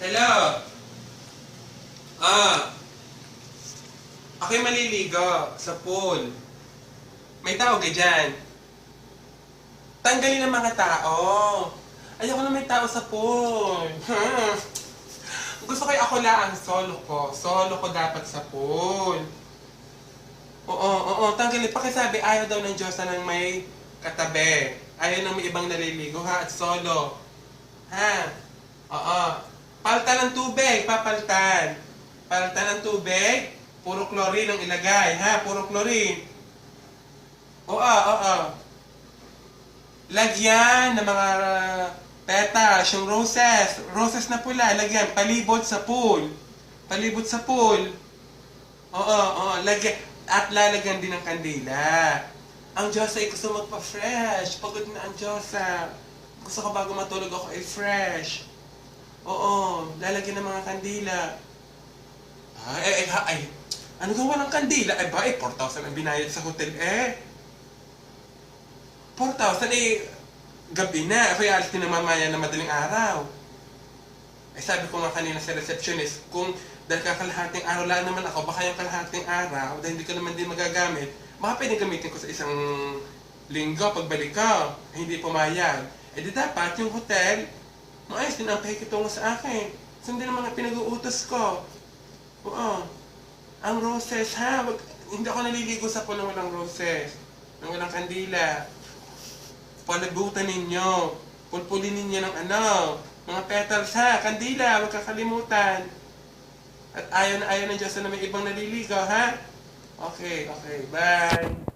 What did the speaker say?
Hello? Ah. Ako'y maliligo sa pool. May tao ka dyan. Tanggalin ang mga tao. Ayoko na may tao sa pool. Hmm. Gusto ko ako lang solo ko. Solo ko dapat sa pool. Oo, oo, tanggalin. Pakisabi, ayaw daw ng Diyos na may katabi. Ayaw ng may ibang naliligo ha, at solo. Ha? Oo. Palta ng tubig, papaltan. Palta ng tubig, puro chlorine ang ilagay, ha? Puro chlorine. Oo, oo. Lagyan ng mga petals, yung roses, roses na pula, lagyan, palibot sa pool. Palibot sa pool. Oo, oo, lagyan. At lalagyan din ng kandila. Ang Diyos ay gusto magpa-fresh. Pagod na ang Diyos Gusto ko bago matulog ako ay fresh. Oo, lalagyan ng mga kandila. Ay, ay, ay, ay. Ano gawa ng kandila? Ay ba, eh, 4,000 ang binayad sa hotel eh. 4,000 eh, gabi na. Kaya alis din mamaya na madaling araw. Eh sabi ko nga kanina sa receptionist, kung dahil kakalahating araw lang naman ako, baka yung kalahating araw, dahil hindi ko naman din magagamit, baka pwedeng gamitin ko sa isang linggo pagbalik ko. Eh, hindi pumayag. Eh di dapat yung hotel, maayos din ang pakikitungo sa akin. Sundin ang mga pinag-uutos ko. Oo. Ang roses, ha? Wag, hindi ako naliligo sa puno walang roses. Nang walang kandila. Palagutan ninyo. Pulpulin ninyo ng ano, mga petals ha, kandila, huwag kakalimutan. At ayaw na ayaw ng Diyos na may ibang naliligo, ha? Okay, okay, bye.